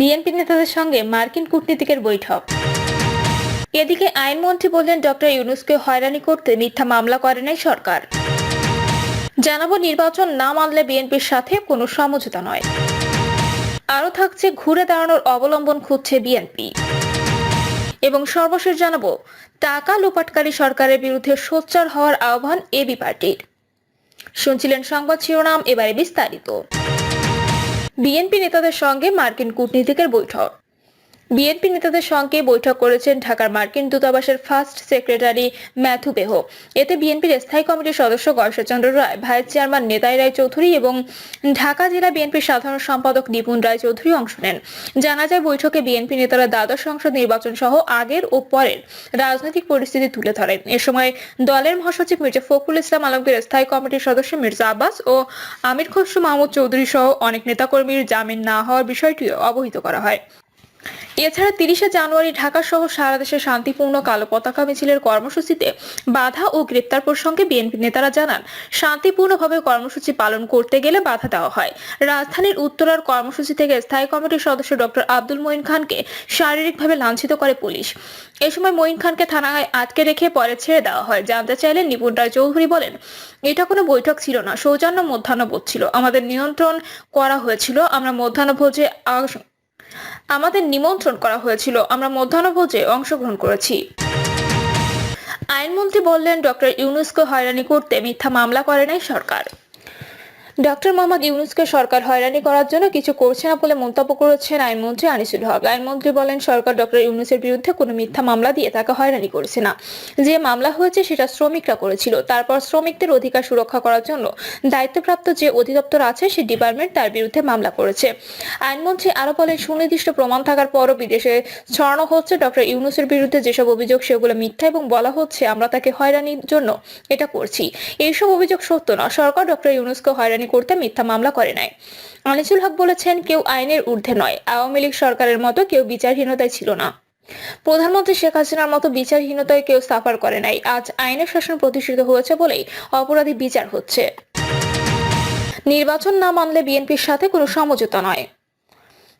BNP নেতাদের সঙ্গে মার্কিন কূটনীতিকের বৈঠক। এদিকে আইনমন্ত্রী বললেন, ডক্টর ইউনুসকে হয়রানি করতে মিথ্যা মামলা করে নাই সরকার। জানাব, নির্বাচন না মানলে বিএনপির সাথে কোনো সমঝোতা নয়। আরও থাকছে, ঘুরে দাঁড়ানোর অবলম্বন খুঁজছে বিএনপি। এবং সর্বশেষ জানাব, টাকা লোপাটকারী সরকারের বিরুদ্ধে সোচ্চার হওয়ার আহ্বান এবি পার্টির। শুনছিলেন সংবাদ শিরোনাম, এবারে বিস্তারিত। বিএনপি নেতাদের সঙ্গে মার্কিন কূটনীতিকের বৈঠক। বিএনপি নেতাদের সঙ্গে বৈঠক করেছেন ঢাকার মার্কিন দূতাবাসের ফার্স্ট সেক্রেটারি ম্যাথু বেহ। এতে বিএনপির স্থায়ী কমিটির সদস্য গর্ষচন্দ্র রায়, ভাইস চেয়ারম্যান নেতাই রায় চৌধুরী এবং ঢাকা জেলা বিএনপির সাধারণ সম্পাদক নিপুণ রায় চৌধুরী অংশ নেন। জানা যায়, বৈঠকে বিএনপি নেতারা দ্বাদশ সংসদ নির্বাচন সহ আগের ও পরের রাজনৈতিক পরিস্থিতি তুলে ধরেন। এ সময় দলের মহাসচিব মির্জা ফখরুল ইসলাম আলমগীর, স্থায়ী কমিটির সদস্য মির্জা আব্বাস ও আমির খসরু মাহমুদ চৌধুরী সহ অনেক নেতাকর্মীর জামিন না হওয়ার বিষয়টিও অবহিত করা হয়। এছাড়া তিরিশে জানুয়ারি ঢাকা সহ সারা দেশে শান্তিপূর্ণ কালো পতাকা মিছিলের কর্মসূচিতে বাধা ও গ্রেপ্তার প্রসঙ্গে বিএনপি নেতারা জানান, শান্তিপূর্ণভাবে কর্মসূচি পালন করতে গেলে বাধা দেওয়া হয়। রাজধানীর উত্তরার কর্মসূচি থেকে স্থায়ী কমিটির সদস্য ডক্টর আব্দুল মঈন খানকে শারীরিকভাবে লাঞ্ছিত করে পুলিশ। এ সময় মঈন খানকে থানায় আটকে রেখে পরে ছেড়ে দেওয়া হয়। জানতে চাইলে নিপুণ রায় চৌধুরী বলেন, এটা কোনো বৈঠক ছিল না, সৌজন্য মধ্যাহ্নভোজ ছিল। আমাদের নিয়ন্ত্রণ করা হয়েছিল। আমরা মধ্যাহ্নভোজে আমাদের নিমন্ত্রণ করা হয়েছিল। আমরা মধ্যাহ্নভোজে অংশগ্রহণ করেছি। আইনমন্ত্রী বললেন, ডক্টর ইউনুসকে হয়রানি করতে মিথ্যা মামলা করে নাই সরকার। ডক্টর মোহাম্মদ ইউনুসকে সরকার হয়রানি করার জন্য কিছু করছে না বলে মন্তব্য করেছেন আইনমন্ত্রী আনিসুল হক। আইনমন্ত্রী বলেন, সরকার ডক্টর ইউনুসের বিরুদ্ধে কোনো মিথ্যা মামলা দিয়ে তাকে হয়রানি করেছে না। যে মামলা হয়েছে সেটা শ্রমিকরা করেছিল। তারপর শ্রমিকদের অধিকার সুরক্ষা করার জন্য দায়িত্বপ্রাপ্ত যে অধিদপ্তর আছে সেই ডিপার্টমেন্ট তার বিরুদ্ধে মামলা করেছে। আইনমন্ত্রী আরও বলেন, সুনির্দিষ্ট প্রমাণ থাকার পরও বিদেশে ছড়ানো হচ্ছে ডক্টর ইউনুসের বিরুদ্ধে যেসব অভিযোগ, সেগুলো মিথ্যা এবং বলা হচ্ছে, আমরা তাকে হয়রানির জন্য এটা করছি। এইসব অভিযোগ সত্য না সরকার ডক্টর ইউনুসকে হয়রানি করতে মিথ্যা মামলা করে নাই। আনিসুল হক বলেছেন, কেউ আইনের ঊর্ধ্বে নয়। আওয়ামী লীগ সরকারের মতো কেউ বিচারহীনতায় ছিল না। প্রধানমন্ত্রী শেখ হাসিনার মতো বিচারহীনতায় কেউ সাফার করে নাই। আজ আইনের শাসন প্রতিষ্ঠিত হয়েছে বলেই অপরাধী বিচার হচ্ছে। নির্বাচন না মানলে বিএনপির সাথে কোনো সমঝোতা নয়।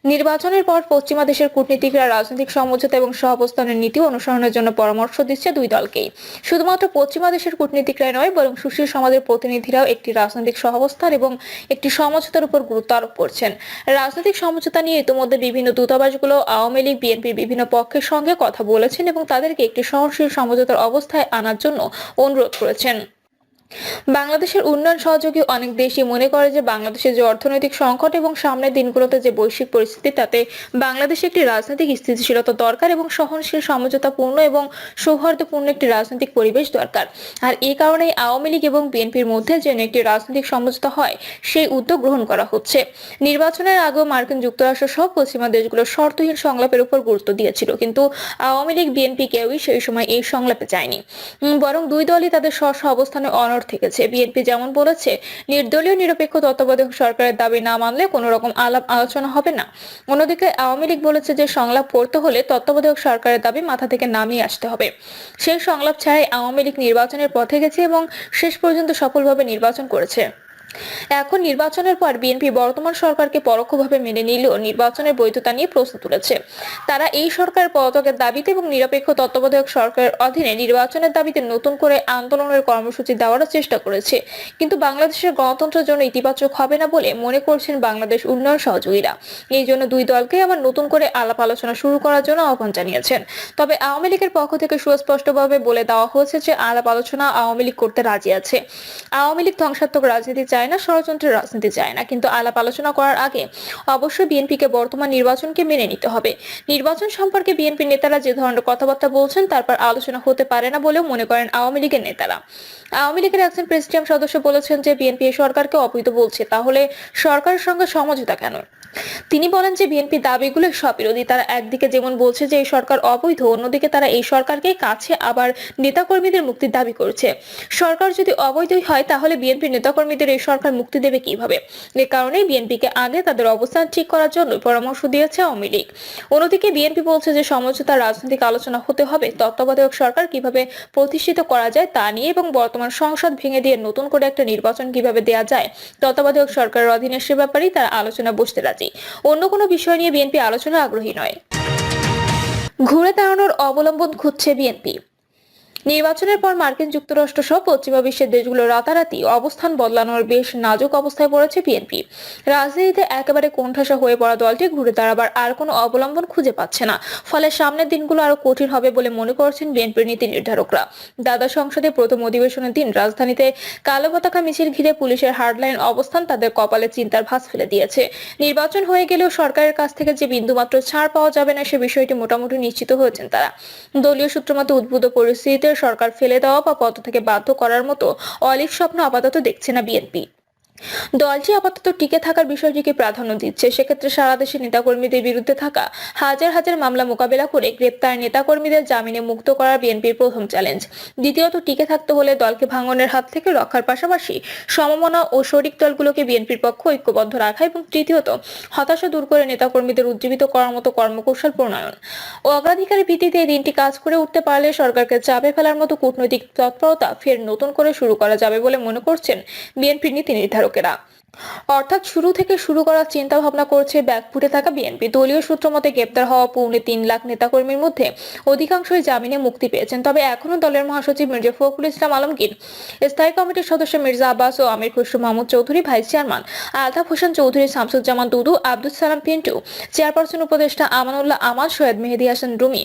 নির্বাচনের পর পশ্চিমা দেশের কূটনীতিকরা রাজনৈতিক সমঝোতা এবং সহাবস্থানের নীতি অনুসরণের জন্য পরামর্শ দিচ্ছে দুই দলকেই। শুধুমাত্র পশ্চিমা দেশের কূটনীতিকরাই নয়, বরং সুশীল সমাজের প্রতিনিধিরাও একটি রাজনৈতিক সহাবস্থান এবং একটি সমঝোতার উপর গুরুত্ব আরোপ করছেন। রাজনৈতিক সমঝোতা নিয়ে ইতিমধ্যে বিভিন্ন দূতাবাসগুলো, আওয়ামী লীগ বিএনপির বিভিন্ন পক্ষের সঙ্গে কথা বলেছেন এবং তাদেরকে একটি সহনশীল সমঝোতার অবস্থায় আনার জন্য অনুরোধ করেছেন। বাংলাদেশের উন্নয়ন সহযোগী অনেক দেশই মনে করে যে বাংলাদেশের যে অর্থনৈতিক সংকট এবং সামনের দিনগুলোতে যে বৈশ্বিক পরিস্থিতি, তাতে বাংলাদেশে একটি রাজনৈতিক স্থিতিশীলতা দরকার এবং সহনশীল, সমঝোতাপূর্ণ এবং সৌহার্দ্যপূর্ণ একটি রাজনৈতিক পরিবেশ দরকার। আর এই কারণেই আওয়ামী লীগ এবং বিএনপির মধ্যে যেন একটি রাজনৈতিক সমঝোতা হয়, সেই উদ্যোগ গ্রহণ করা হচ্ছে। নির্বাচনের আগেও মার্কিন যুক্তরাষ্ট্র সহ পশ্চিমা দেশগুলো শর্তহীন সংলাপের উপর গুরুত্ব দিয়েছিল, কিন্তু আওয়ামী লীগ, বিএনপি কেউই সেই সময় এই সংলাপে যায়নি। বরং দুই দলই তাদের স্ব অবস্থানে অনড় থেকেছে। বিএনপি যেমন বলেছে, নির্দলীয় নিরপেক্ষ তত্ত্বাবধায়ক সরকারের দাবি না মানলে কোনো রকম আলাপ আলোচনা হবে না। অন্যদিকে আওয়ামী লীগ বলেছে যে, সংলাপ করতে হলে তত্ত্বাবধায়ক সরকারের দাবি মাথা থেকে নামিয়ে আসতে হবে। সেই সংলাপ ছাড়াই আওয়ামী লীগ নির্বাচনের পথে গেছে এবং শেষ পর্যন্ত সফলভাবে নির্বাচন করেছে। এখন নির্বাচনের পর বিএনপি বর্তমান সরকারকে পরোক্ষভাবে মেনে নিলেও নির্বাচনের বৈধতা নিয়ে প্রশ্ন তুলেছে। তারা এই সরকারের পদত্যাগের দাবিতে এবং নিরপেক্ষ তত্ত্বাবধায়ক সরকারের অধীনে নির্বাচনের দাবিতে নতুন করে আন্দোলনের কর্মসূচি দেওয়ার চেষ্টা করেছে। কিন্তু বাংলাদেশের গণতন্ত্রের জন্য ইতিবাচক হবে না বলে মনে করছেন বাংলাদেশ উন্নয়ন সহযোগীরা। এই জন্য দুই দলকে আবার নতুন করে আলাপ আলোচনা শুরু করার জন্য আহ্বান জানিয়েছেন। তবে আওয়ামী লীগের পক্ষ থেকে সুস্পষ্টভাবে বলে দেওয়া হয়েছে যে আলাপ আলোচনা আওয়ামী লীগ করতে রাজি আছে। আওয়ামী লীগ ধ্বংসাত্মক রাজনীতি চায় না, ষড়যন্ত্রের রাজনীতি চায় না। কিন্তু আলাপ আলোচনা করার আগে অবশ্যই বিএনপিকে বর্তমান নির্বাচনকে মেনে নিতে হবে। নির্বাচন সম্পর্কে বিএনপি নেতারা যে ধরনের কথাবার্তা বলছেন তারপর আলোচনা হতে পারে না বলেও মনে করেন আওয়ামী লীগের নেতারা। আওয়ামী লীগের একজন প্রেসিডিয়াম সদস্য বলেছেন যে বিএনপি সরকারকে অবৈধ বলছে, তাহলে সরকারের সঙ্গে সমঝোতা কেন? তিনি বলেন যে বিএনপি দাবিগুলো স্ববিরোধী তারা একদিকে যেমন বলছে যে এই সরকার অবৈধ, অন্যদিকে তারা এই সরকারকে কাছে আবার নেতাকর্মীদের মুক্তির দাবি করছে। সরকার যদি অবৈধই হয়, তাহলে বিএনপি নেতাকর্মীদের এই সরকার মুক্তি দেবে কীভাবে? এ কারণেই বিএনপিকে আগে তাদের অবস্থান ঠিক করার জন্য পরামর্শ দিয়েছে আওয়ামী লীগ। অন্যদিকে বিএনপি বলছে যে সমঝোতা রাজনৈতিক আলোচনা হতে হবে, তত্ত্বাবধায়ক সরকার কীভাবে প্রতিষ্ঠিত করা যায় তা নিয়ে এবং বর্তমান সংসদ ভেঙে দিয়ে নতুন করে একটা নির্বাচন কীভাবে দেয়া যায়, তত্ত্বাবধায়ক সরকারের অধীনে সে ব্যাপারেই তারা আলোচনা বসতে রাজি। অন্য কোনো বিষয় নিয়ে বিএনপি আলোচনা আগ্রহী নয়। ঘুরে দাঁড়ানোর অবলম্বন খুঁজছে বিএনপি। নির্বাচনের পর মার্কিন যুক্তরাষ্ট্র সহ পশ্চিমা বিশ্বের দেশগুলো রাতারাতি অবস্থান বদলানোর বেশ নাজুক অবস্থায় পড়েছে বিএনপি। রাজনীতিতে একেবারে কোণঠাসা হয়ে পড়া দলটি ঘুরে দাঁড়াবার আর কোনো অবলম্বন খুঁজে পাচ্ছে না। ফলে সামনের দিনগুলো আরও কঠিন হবে বলে মনে করছেন বিএনপির নীতি নির্ধারকরা। দাদা সংসদে প্রথম অধিবেশনের দিন রাজধানীতে কালো পতাকা মিছিল ঘিরে পুলিশের হার্ডলাইন অবস্থান তাদের কপালে চিন্তার ভাঁজ ফেলে দিয়েছে। নির্বাচন হয়ে গেলেও সরকারের কাছ থেকে যে বিন্দুমাত্র ছাড় পাওয়া যাবে না সে বিষয়টি মোটামুটি নিশ্চিত হয়েছেন তারা। দলীয় সূত্রমতে উদ্ভূত পরিস্থিতিতে সরকার ফেলে দেওয়া বা পদ থেকে বাধ্য করার মতো অলিভ স্বপ্ন আপাতত দেখছে না বিএনপি। দলটি আপাতত টিকে থাকার বিষয়টিকে প্রাধান্য দিচ্ছে। সেক্ষেত্রে সারা দেশে নেতাকর্মীদের বিরুদ্ধে থাকা হাজার হাজার মামলা মোকাবেলা করে গ্রেপ্তার নেতাকর্মীদের জামিনে মুক্ত করা বিএনপির প্রথম চ্যালেঞ্জ। দ্বিতীয়ত, টিকে থাকতে হলে দলকে ভাঙনের হাত থেকে রক্ষার পাশাপাশি সমমনা ও শরিক দলগুলোকে বিএনপির পক্ষ ঐক্যবদ্ধ রাখা এবং তৃতীয়ত, হতাশা দূর করে নেতাকর্মীদের উজ্জীবিত করার মতো কর্মকৌশল প্রণয়ন। ও অগ্রাধিকারের ভিত্তিতে এই দিনটি কাজ করে উঠতে পারলে সরকারকে চাপে ফেলার মতো কূটনৈতিক তৎপরতা ফের নতুন করে শুরু করা যাবে বলে মনে করছেন বিএনপির নীতি নির্ধারকেরা অর্থাৎ শুরু থেকে শুরু করার চিন্তা ভাবনা করছে ব্যাকফুটে থাকা বিএনপি। দলীয় সূত্র মতে গ্রেপ্তার হওয়া পৌনে তিন লাখ নেতাকর্মীর মধ্যে অধিকাংশই জামিনে মুক্তি পেয়েছেন। তবে এখনও দলের মহাসচিব মির্জা ফখরুল ইসলাম আলমগীর, স্থায়ী কমিটির সদস্য মির্জা আব্বাস ও Amir Khasru Mahmud Chowdhury, vice chairman Altaf Hossain Chowdhury, Shamsuzzaman Dudu Abdul Salam Pintu, chairperson উপদেষ্টা আমানুল্লাহ আমাদ সৈয়দ মেহেদি হাসান রুমি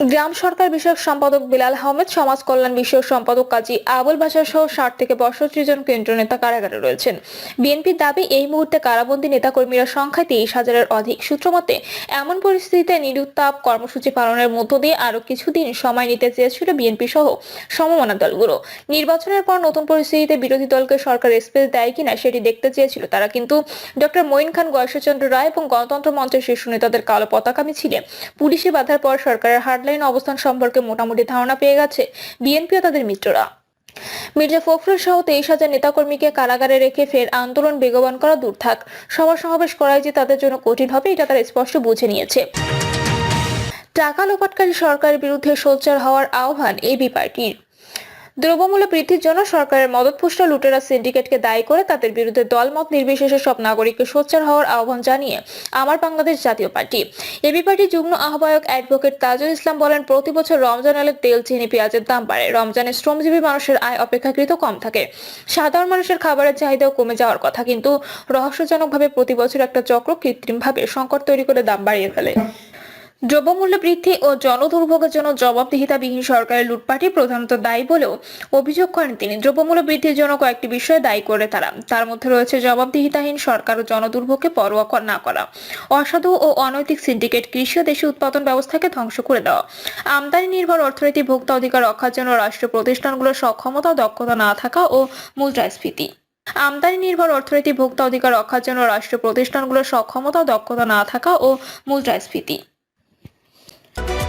গ্রাম সরকার বিষয়ক সম্পাদক বিলাল আহমেদ, সমাজ কল্যাণ বিষয়ক সম্পাদক কাজী আবুল বাশার সহ ষাট থেকে পঁয়ষট্টি জন কেন্দ্রীয় নেতা কারাগারে রয়েছেন। বিএনপির দাবি, এই মুহূর্তে কারাবন্দী নেতাকর্মীরা সংখ্যায় তেইশ হাজারের অধিক। সূত্রমতে এমন পরিস্থিতিতে নিরুত্তাপ কর্মসূচি পালনের মধ্য দিয়ে আরও কিছুদিন সময় নিতে চেয়েছিল বিএনপি সহ সমমনা দলগুলো। নির্বাচনের পর নতুন পরিস্থিতিতে বিরোধী দলকে সরকার স্পেস দেয় কিনা সেটি দেখতে চেয়েছিল তারা। কিন্তু ডক্টর মঈন খান, গয়েশ্বরচন্দ্র রায় এবং গণতন্ত্র মঞ্চের শীর্ষ নেতাদের কালো পতাকা মিছিলে পুলিশে বাধার পর সরকারের হার্ডলাইন অবস্থান সম্পর্কে মোটামুটি ধারণা পেয়ে গেছে বিএনপি ও তাদের মিত্ররা। মির্জা ফখরুল সহ তেইশ হাজার নেতাকর্মীকে কারাগারে রেখে ফের আন্দোলন বেগবান করা দূর থাক। সভা সমাবেশ করায় যে তাদের জন্য কঠিন হবে, এটা তারা স্পষ্ট বুঝে নিয়েছে। টাকা লোপাটকারী সরকারের বিরুদ্ধে সোচ্চার হওয়ার আহ্বান এবি পার্টির। দ্রব্যমূল্য বৃদ্ধির জন্য সরকারের মদতপুষ্ট লুটেরা সিন্ডিকেটকে দায়ী করে তাদের বিরুদ্ধে দলমত নির্বিশেষে সব নাগরিককে সোচ্চার হওয়ার আহ্বান জানিয়ে আমার বাংলাদেশ জাতীয় পার্টি। এবি পার্টির যুগ্ম আহ্বায়ক অ্যাডভোকেট তাজুল ইসলাম বলেন, প্রতি বছর রমজান এলে তেল, চিনি, পেঁয়াজের দাম বাড়ে। রমজানে শ্রমজীবী মানুষের আয় অপেক্ষাকৃত কম থাকে। সাধারণ মানুষের খাবারের চাহিদাও কমে যাওয়ার কথা, কিন্তু রহস্যজনকভাবে প্রতি বছর একটা চক্র কৃত্রিমভাবে সংকট তৈরি করে দাম বাড়িয়ে ফেলে। দ্রব্যমূল্য বৃদ্ধি ও জনদুর্ভোগের জন্য জবাবদিহিতাবিহীন সরকারের লুটপাটই প্রধানত দায়ী বলেও অভিযোগ করেন তিনি। দ্রব্যমূল্য বৃদ্ধির জন্য কয়েকটি বিষয়ে দায়ী করে তারা। তার মধ্যে রয়েছে জবাবদিহিতাহীন সরকার ও জনদুর্ভোগকে পরোয়া না করা, অসাধু ও অনৈতিক সিন্ডিকেট কৃষি ও দেশি উৎপাদন ব্যবস্থাকে ধ্বংস করে দেওয়া, আমদানি নির্ভর অর্থনীতি ভোক্তা অধিকার রক্ষার জন্য রাষ্ট্রীয় প্রতিষ্ঠানগুলোর সক্ষমতা, দক্ষতা না থাকা ও মুদ্রাস্ফীতি, আমদানি নির্ভর অর্থনীতি ভোক্তা অধিকার রক্ষার জন্য রাষ্ট্রীয় প্রতিষ্ঠানগুলোর সক্ষমতা, দক্ষতা না থাকা ও মুদ্রাস্ফীতি। Thank you.